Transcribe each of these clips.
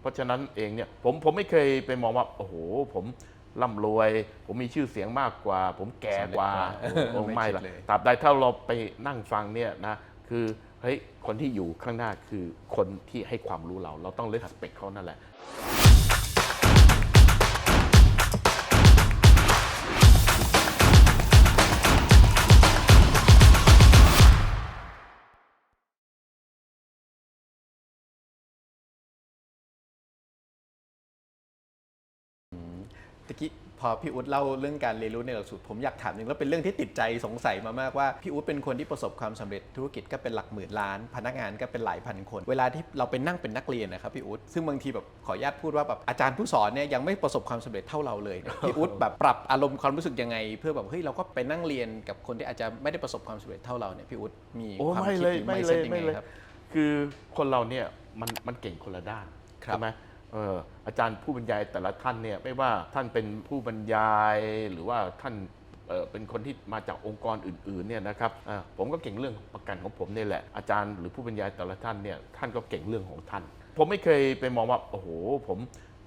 เพราะฉะนั้นเองเนี่ยผมผมไม่เคยไปมองว่าโอ้โห ผมร่ำรวย ผมมีชื่อเสียงมากกว่า ผมแก่กว่าสำเร็จกว่าโอ้ไม่ไม่คิดละเลยตราบใดถ้าเราไปนั่งฟังเนี่ยนะคือเฮ้ยคนที่อยู่ข้างหน้าคือคนที่ให้ความรู้เรา เราต้องเลสเปคเขานั่นแหละ ตะกี้พอพี่อุ๊ดเล่าเรื่องการเรียนรู้ในหลักสูตรผมอยากถามหนึ่งแล้วเป็นเรื่องที่ติดใจสงสัยมามากว่าพี่อุ๊ดเป็นคนที่ประสบความสำเร็จธุรกิจก็เป็นหลักหมื่นล้าน พนักงานก็เป็นหลายพันคน เวลาที่เราไปนั่งเป็นนักเรียนนะครับพี่อุ๊ดซึ่งบางทีแบบขออนุญาตพูดว่าแบบอาจารย์ผู้สอนเนี่ยยังไม่ประสบความสำเร็จเท่าเราเลยเนี่ยพี่อุ๊ดแบบปรับอารมณ์ความรู้สึกยังไง เพื่อแบบเฮ้ยเราก็ไปนั่งเรียนกับคนที่อาจจะไม่ได้ประสบความสำเร็จเท่าเราเนี่ยพี่อุ๊ดมีโอ้ความไม่คิดเลยหรือไม่ mindset เลยยังไม่ไงเลยครับคือคนเราเนี่ยมันมันเก่งคนละด้านครับใช่ไหมเอออาจารย์ผู้บรรยายแต่ละท่านเนี่ยไม่ว่าท่านเป็นผู้บรรยายหรือว่าท่านเอ่อเป็นคนที่มาจากองค์กรอื่นๆเนี่ยนะครับอ่าผมก็เก่งเรื่องประกันของผมนี่แหละอาจารย์หรือผู้บรรยายแต่ละท่านเนี่ยท่านก็เก่งเรื่องของท่าน ผมไม่เคยไปมองว่าโอ้โหผม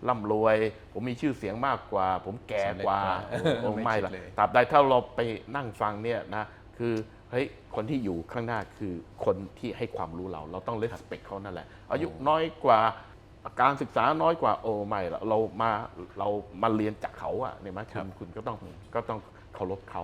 ร่ำรวย ผมมีชื่อเสียงมากกว่า ผมแก่กว่าสำเร็จกว่าโอ้ไม่ไม่คิดละเลยตราบใดถ้าเราไปนั่งฟังเนี่ยนะคือเฮ้ยคนที่อยู่ข้างหน้าคือคนที่ให้ความรู้เรา เราต้องเลสเปคเขานั่นแหละอายุน้อยกว่า การศึกษาน้อยกว่าโอ้ไม่ละเรามาเรามาเรียนจากเขาอะเนี่ยไหมคุณคุณก็ต้องก็ต้องเคารพเขา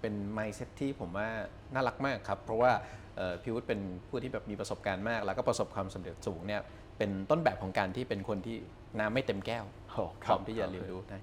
เป็น mindset ที่ผมว่าน่ารักมากครับ เพราะว่าเอ่อพี่วุฒิเป็นผู้ที่แบบมีประสบการณ์มาก แล้วก็ประสบความสำเร็จสูงเนี่ยเป็นต้นแบบของการที่เป็นคนที่น้ำไม่เต็มแก้วโอ้พร้อมที่จะเรียนรู้ได้